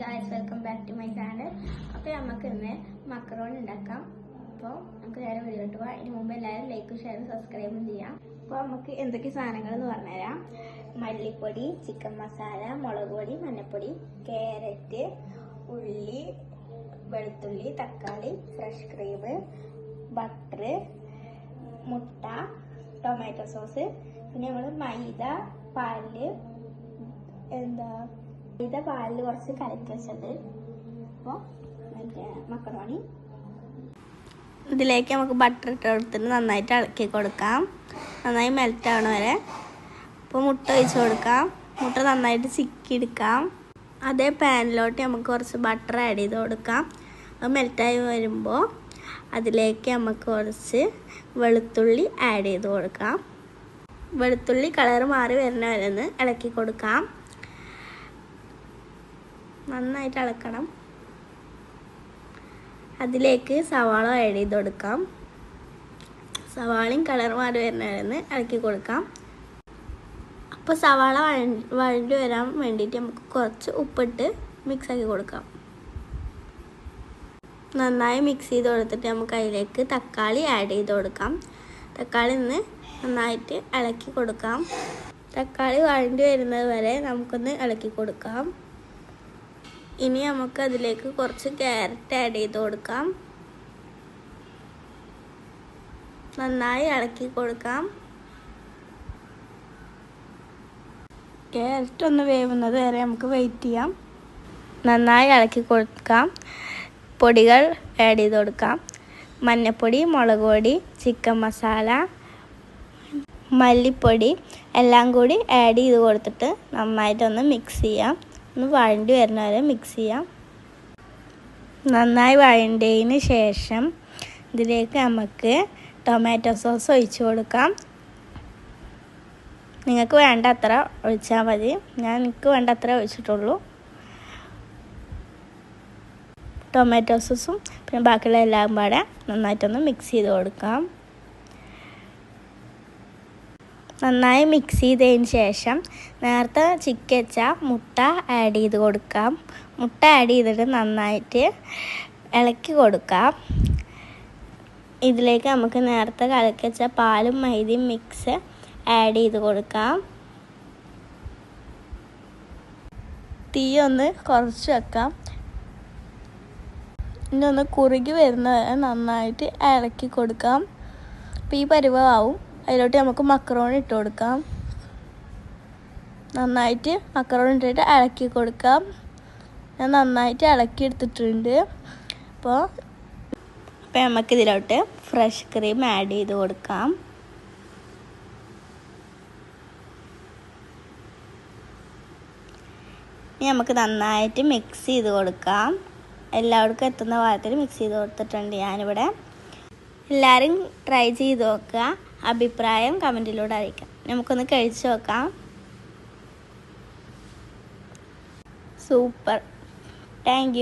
Guys welcome back to my channel അപ്പോൾ നമുക്ക് ഇന്ന് മക്രോൺ ഉണ്ടാക്കാം. അപ്പോൾ നമുക്ക് നേരെ വീഡിയോട്ട് പോകാം ഇതിന് മുമ്പ് എല്ലാവരും ലൈക്കും ഷെയറും സബ്സ്ക്രൈബും ചെയ്യാം. അപ്പോൾ നമുക്ക് എന്തൊക്കെ സാധനങ്ങൾ എന്ന് പറഞ്ഞുതരാം. മല്ലിപ്പൊടി ചിക്കൻ മസാല മുളക് പൊടി മഞ്ഞൾപ്പൊടി ക്യാരറ്റ് ഉള്ളി വെളുത്തുള്ളി തക്കാളി ഫ്രഷ് ക്രീം ബട്ടർ മുട്ട ടൊമാറ്റോ സോസ് പിന്നെ നമ്മൾ മൈദ പാൽ എന്താ മൈദ പാലിൽ കുറച്ച് കലക്കി വെച്ചത്. അപ്പോൾ മറ്റേ മക്കറോണി ഇതിലേക്ക് നമുക്ക് ബട്ടർ ഇട്ട് കൊടുത്തിട്ട് നന്നായിട്ട് ഇളക്കി കൊടുക്കാം. നന്നായി മെൽറ്റ് ആവണ വരെ. അപ്പോൾ മുട്ട ഒഴിച്ച് കൊടുക്കാം. മുട്ട നന്നായിട്ട് ചിക്കി എടുക്കാം. അതേ പാനിലോട്ട് നമുക്ക് കുറച്ച് ബട്ടർ ആഡ് ചെയ്ത് കൊടുക്കാം. അത് മെൽറ്റായി വരുമ്പോൾ അതിലേക്ക് നമുക്ക് കുറച്ച് വെളുത്തുള്ളി ആഡ് ചെയ്ത് കൊടുക്കാം. വെളുത്തുള്ളി കളർ മാറി വരുന്ന വരെ ഒന്ന് ഇളക്കി കൊടുക്കാം. നന്നായിട്ട് ഇളക്കണം അതിലേക്ക് സവാള ആഡ് ചെയ്ത് കൊടുക്കാം. സവാളയും കളർ മാറി വരുന്നവരെന്ന് ഇളക്കി കൊടുക്കാം. അപ്പോൾ സവാള വഴണ്ടി വരാൻ വേണ്ടിയിട്ട് നമുക്ക് കുറച്ച് ഉപ്പിട്ട് മിക്സ് ആക്കി കൊടുക്കാം. നന്നായി മിക്സ് ചെയ്ത് കൊടുത്തിട്ട് നമുക്ക് അതിലേക്ക് തക്കാളി ആഡ് ചെയ്ത് കൊടുക്കാം. തക്കാളി നിന്ന് നന്നായിട്ട് ഇളക്കി കൊടുക്കാം. തക്കാളി വഴണ്ടി വരുന്നത് വരെ നമുക്കൊന്ന് ഇളക്കി കൊടുക്കാം. ഇനി നമുക്ക് അതിലേക്ക് കുറച്ച് ക്യാരറ്റ് ആഡ് ചെയ്ത് കൊടുക്കാം. നന്നായി ഇളക്കി കൊടുക്കാം. ക്യാരറ്റ് ഒന്ന് വേവുന്നത് വരെ നമുക്ക് വെയിറ്റ് ചെയ്യാം. നന്നായി ഇളക്കി കൊടുക്കാം. പൊടികൾ ആഡ് ചെയ്ത് കൊടുക്കാം. മഞ്ഞൾപ്പൊടി മുളക് പൊടി ചിക്കൻ മസാല മല്ലിപ്പൊടി എല്ലാം കൂടി ആഡ് ചെയ്ത് കൊടുത്തിട്ട് നന്നായിട്ടൊന്ന് മിക്സ് ചെയ്യാം. ഒന്ന് വഴണ്ടി വരുന്ന വരെ മിക്സ് ചെയ്യാം. നന്നായി വഴണ്ടതിന് ശേഷം ഇതിലേക്ക് നമുക്ക് ടൊമാറ്റോ സോസ് ഒഴിച്ചു കൊടുക്കാം. നിങ്ങൾക്ക് വേണ്ട അത്ര ഒഴിച്ചാൽ മതി. ഞാൻ എനിക്ക് വേണ്ട അത്ര ഒഴിച്ചിട്ടുള്ളൂ ടൊമാറ്റോ സോസും പിന്നെ ബാക്കിയുള്ള എല്ലാം പാടെ നന്നായിട്ടൊന്ന് മിക്സ് ചെയ്ത് കൊടുക്കാം. നന്നായി മിക്സ് ചെയ്തതിന് ശേഷം നേരത്തെ ചിക്കച്ച മുട്ട ആഡ് ചെയ്ത് കൊടുക്കാം. മുട്ട ആഡ് ചെയ്തിട്ട് നന്നായിട്ട് ഇളക്കി കൊടുക്കാം. ഇതിലേക്ക് നമുക്ക് നേരത്തെ കലക്കി വെച്ച പാലും മൈദയും മിക്സ് ആഡ് ചെയ്ത് കൊടുക്കാം. തീ ഒന്ന് കുറച്ച് വെക്കാം. ഇനി ഒന്ന് കുറുകി വരുന്ന വരെ നന്നായിട്ട് ഇളക്കി കൊടുക്കാം. അപ്പോൾ ഈ പരുവമാവും അതിലോട്ട് നമുക്ക് മക്കറോണി ഇട്ട് കൊടുക്കാം. നന്നായിട്ട് മക്കറോണി ഇട്ടിട്ട് ഇളക്കി കൊടുക്കാം. ഞാൻ നന്നായിട്ട് ഇളക്കി എടുത്തിട്ടുണ്ട്. അപ്പോൾ അപ്പോൾ നമുക്ക് ഇതിലോട്ട് ഫ്രഷ് ക്രീം ആഡ് ചെയ്ത് കൊടുക്കാം. ഇനി നമുക്ക് നന്നായിട്ട് മിക്സ് ചെയ്ത് കൊടുക്കാം. എല്ലാവർക്കും എത്തുന്ന ഭാഗത്തിൽ മിക്സ് ചെയ്ത് കൊടുത്തിട്ടുണ്ട് ഞാനിവിടെ. എല്ലാവരും ട്രൈ ചെയ്ത് നോക്കുക. അഭിപ്രായം കമന്റിലൂടെ അറിയിക്കാം. നമുക്കൊന്ന് കഴിച്ച് നോക്കാം. സൂപ്പർ. താങ്ക്